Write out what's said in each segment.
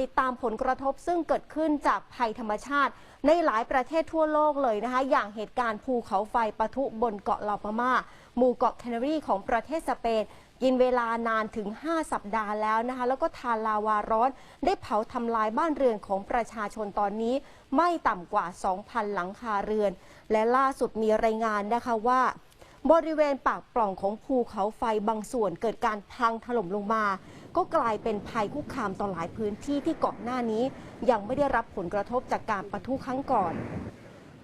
ติดตามผลกระทบซึ่งเกิดขึ้นจากภัยธรรมชาติ ในหลายประเทศทั่วโลกเลยนะคะ อย่างเหตุการณ์ภูเขาไฟปะทุบนเกาะลาปามาหมู่เกาะแคนารีของประเทศสเปนกินเวลานานถึง 5 สัปดาห์แล้วนะคะ แล้วก็ทานลาวาร้อน ได้เผาทำลายบ้านเรือนของประชาชนตอนนี้ ไม่ต่ำกว่า 2,000 หลังคาเรือน และล่าสุดมีรายงานนะคะว่า บริเวณปากปล่องของภูเขาไฟบางส่วนเกิดการพังถล่มลงมา ก็กลายเป็นภัยคุกคามต่อหลายพื้นที่ที่ก่อนหน้านี้ ยังไม่ได้รับผลกระทบจากการปะทุครั้งก่อน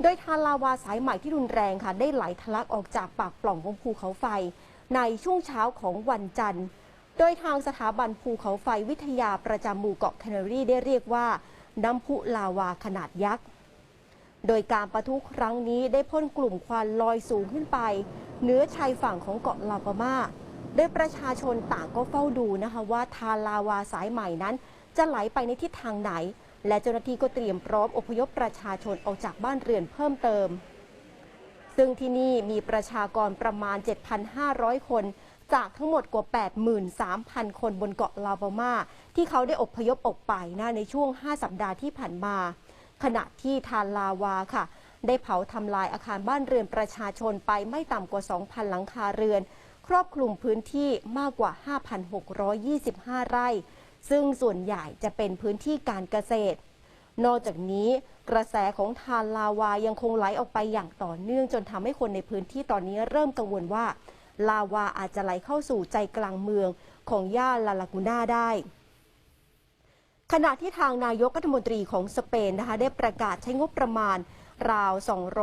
โดยทานลาวาสายใหม่ที่รุนแรงค่ะ ได้ไหลทะลักออกจากปากปล่องของภูเขาไฟ ในช่วงเช้าของวันจันทร์ โดยทางสถาบันภูเขาไฟวิทยาประจำหมู่เกาะแคนารีได้เรียกว่าน้ำพุลาวาขนาดยักษ์ โดยการประทุครั้งนี้ได้พ่นกลุ่มควันลอยสูงขึ้นไปเหนือชายฝั่งของเกาะลาปามา โดยประชาชนต่างก็เฝ้าดูนะคะว่าทาลาวาสายใหม่นั้น จะไหลไปในทิศทางไหน และเจ้าหน้าที่ก็เตรียมพร้อมอพยพประชาชนออกจากบ้านเรือนเพิ่มเติม ซึ่งที่นี่มีประชากรประมาณ 7,500 คน จากทั้งหมดกว่า 83,000 คนบนเกาะลาปามาที่เขาได้อพยพออกไปนะในช่วง 5 สัปดาห์ที่ผ่านมา ขณะที่ทานลาวาค่ะ ได้เผาทำลายอาคารบ้านเรือนประชาชนไปไม่ต่ำกว่า 2,000 หลังคาเรือน ครอบคลุมพื้นที่มากกว่า 5,625 ไร่ ซึ่งส่วนใหญ่จะเป็นพื้นที่การเกษตร นอกจากนี้กระแสของทานลาวายังคงไหลออกไปอย่างต่อเนื่องจนทำให้คนในพื้นที่ตอนนี้เริ่มกังวลว่า ลาวาอาจจะไหลเข้าสู่ใจกลางเมืองของย่านลาลากูน่าได้ขณะที่ทางนายกรัฐมนตรีของสเปนนะคะได้ประกาศใช้งบประมาณ ราว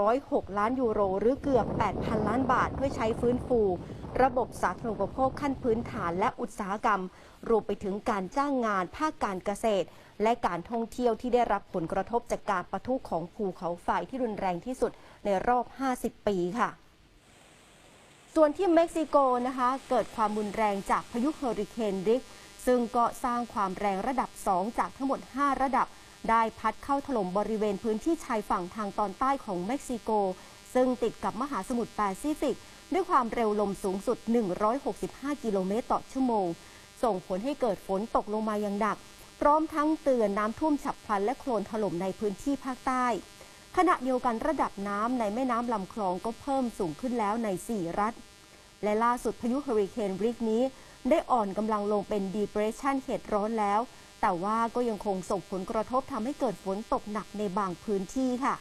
206 ล้านยูโร หรือเกือบ 8,000 ล้านบาท เพื่อใช้ฟื้นฟู ระบบสาธารณูปโภคขั้นพื้นฐานและอุตสาหกรรม รวมไปถึงการจ้างงานภาคการเกษตร และการท่องเที่ยวที่ได้รับผลกระทบจากการประทุของภูเขาไฟที่รุนแรงที่สุดในรอบ 50 ปีค่ะส่วนที่เม็กซิโกนะคะเกิดความรุนแรงจากพายุเฮอริเคนริก ซึ่งก็สร้างความแรงระดับ 2 จากทั้งหมด 5 ระดับ ได้พัดเข้าถล่มบริเวณพื้นที่ชายฝั่งทางตอนใต้ของเม็กซิโก ซึ่งติดกับมหาสมุทรแปซิฟิก ด้วยความเร็วลมสูงสุด 165 กิโลเมตรต่อชั่วโมง ส่งผลให้เกิดฝนตกลงมาอย่างหนัก พร้อมทั้งเตือนน้ำท่วมฉับพลันและโคลนถล่มในพื้นที่ภาคใต้ ขณะเดียวกันระดับน้ำในแม่น้ำลำคลองก็เพิ่มสูงขึ้นแล้วใน 4 รัฐ และล่าสุดพายุเฮอริเคนริกนี้ได้อ่อนกำลังลงเป็น depression เขตร้อนแล้ว แต่ว่าก็ยังคงส่งผลกระทบทำให้เกิดฝนตกหนักในบางพื้นที่ค่ะ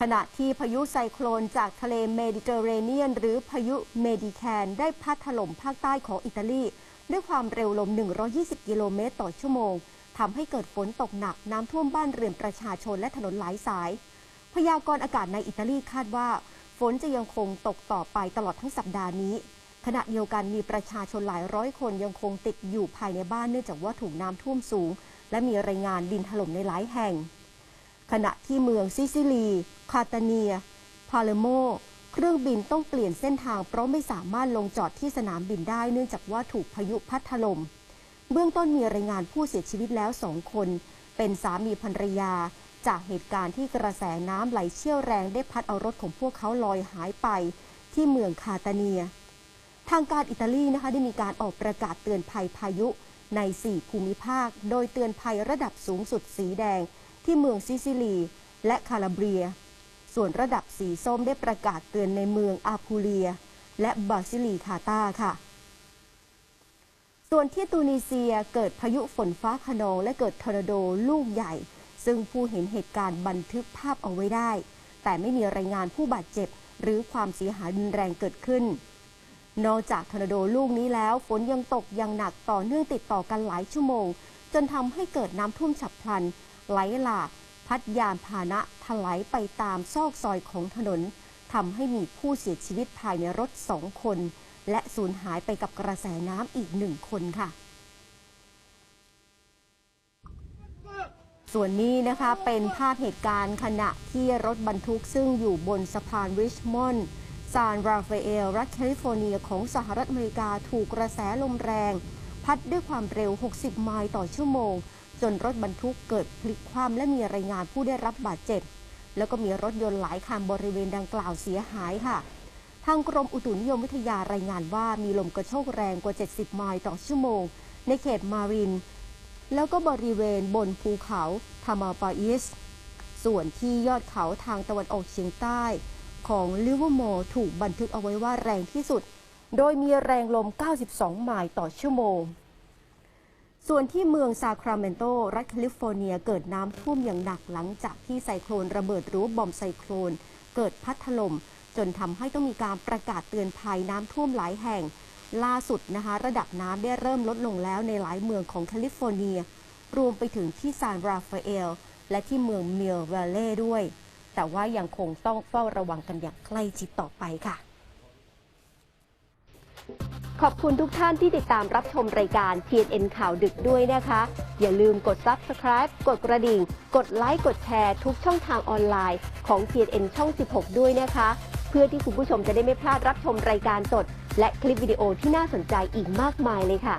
ขณะที่พายุไซโคลนจากทะเลเมดิเตอร์เรเนียน หรือพายุเมดิแคนได้พัดถล่มภาคใต้ของอิตาลี ด้วยความเร็วลม 120 กิโลเมตรต่อชั่วโมงทำให้เกิดฝนตกหนักน้ำท่วมบ้านเรือนประชาชนและถนนหลายสาย พยากรณ์อากาศในอิตาลีคาดว่า ฝนจะยังคงตกต่อไปตลอดทั้งสัปดาห์นี้ ขณะเดียวกันมีประชาชนหลายร้อยคนยังคงติดอยู่ภายในบ้านเนื่องจากว่าถูกน้ำท่วมสูง และมีรายงานดินถล่มในหลายแห่ง ขณะที่เมืองซิซิลี คาตาเนีย พาเลโม เครื่องบินต้องเปลี่ยนเส้นทาง เพราะไม่สามารถลงจอดที่สนามบินได้ เนื่องจากว่าถูกพายุพัดถล่ม เบื้องต้นมีรายงานผู้เสียชีวิตแล้วสองคน เป็นสามีภรรยา จากเหตุการณ์ที่กระแสน้ำไหลเชี่ยวแรงได้พัดเอารถของพวกเขาลอยหายไป ที่เมืองคาตาเนีย ทางการอิตาลีนะคะได้มีการออกประกาศเตือนภัยพายุใน 4 ภูมิภาค โดยเตือนภัยระดับสูงสุดสีแดง ที่เมืองซิซิลี และคาลาเบรีย ส่วนระดับสีส้มได้ประกาศเตือนในเมืองอาพูเลีย และบาซิลีคาตาค่ะ ส่วนที่ตูนิเซียเกิดพายุฝนฟ้าขนองและเกิดทอร์นาโดลูกใหญ่ ซึ่งผู้เห็นเหตุการณ์บันทึกภาพเอาไว้ได้ แต่ไม่มีรายงานผู้บาดเจ็บ หรือความเสียหายรุนแรงเกิดขึ้น นอกจากทอร์นาโดลูกนี้แล้ว ฝนยังตกอย่างหนักต่อเนื่องติดต่อกันหลายชั่วโมง จนทำให้เกิดน้ำท่วมฉับพลัน ไหลหลาก พัดยานพาหนะถลายไปตามซอกซอยของถนนทำให้มีผู้เสียชีวิตภายในรถสองคน และสูญหายไปกับกระแสน้ำอีกหนึ่งคนค่ะ ส่วนนี้นะคะเป็นภาพเหตุการณ์ขณะที่รถบรรทุกซึ่งอยู่บนสะพานริชมอนด์ ซานราฟาเอล รัฐแคลิฟอร์เนียของสหรัฐอเมริกาถูกกระแสลมแรง พัดด้วยความเร็ว 60 ไมล์ต่อชั่วโมง จนรถบรรทุกเกิดพลิกคว่ำและมีรายงานผู้ได้รับบาดเจ็บ แล้วก็มีรถยนต์หลายคันบริเวณดังกล่าวเสียหายค่ะ ทางกรมอุตุนิยมวิทยารายงานว่ามีลมกระโชกแรงกว่า 70 ไมล์ต่อชั่วโมง ในเขตมาริน แล้วก็บริเวณบนภูเขาทามาปาอิสส่วนที่ยอดเขาทางตะวันออกเฉียงใต้ ของลิเวอร์โมร์ถูกบันทึกเอาไว้ว่าแรงที่สุด โดยมีแรงลม 92 ไมล์ต่อชั่วโมง ส่วนที่เมืองซาคราเมนโต รัฐแคลิฟอร์เนียเกิดน้ำท่วมอย่างหนักหลังจากที่ไซโคลนระเบิดรือว่าบอมไซโคลน เกิดพัดถล่มจนทำให้ต้องมีการประกาศเตือนภัยน้ำท่วมหลายแห่ง ล่าสุดนะคะระดับน้ำได้เริ่มลดลงแล้วในหลายเมืองของแคลิฟอร์เนีย รวมไปถึงที่ซานราฟาเอล และที่เมืองเมลเวลเล่ด้วย แต่ว่ายังคงต้องเฝ้าระวังกันอย่างใกล้ชิดต่อไปค่ะ ขอบคุณทุกท่านที่ติดตามรับชมรายการ TNN ข่าวดึกด้วยนะคะ อย่าลืมกด Subscribe กดกระดิ่ง กดไลค์กดแชร์ทุกช่องทางออนไลน์ของ TNN ช่อง 16 ด้วยนะคะ เพื่อที่คุณผู้ชมจะได้ไม่พลาดรับชมรายการสด และคลิปวิดีโอที่น่าสนใจอีกมากมายเลยค่ะ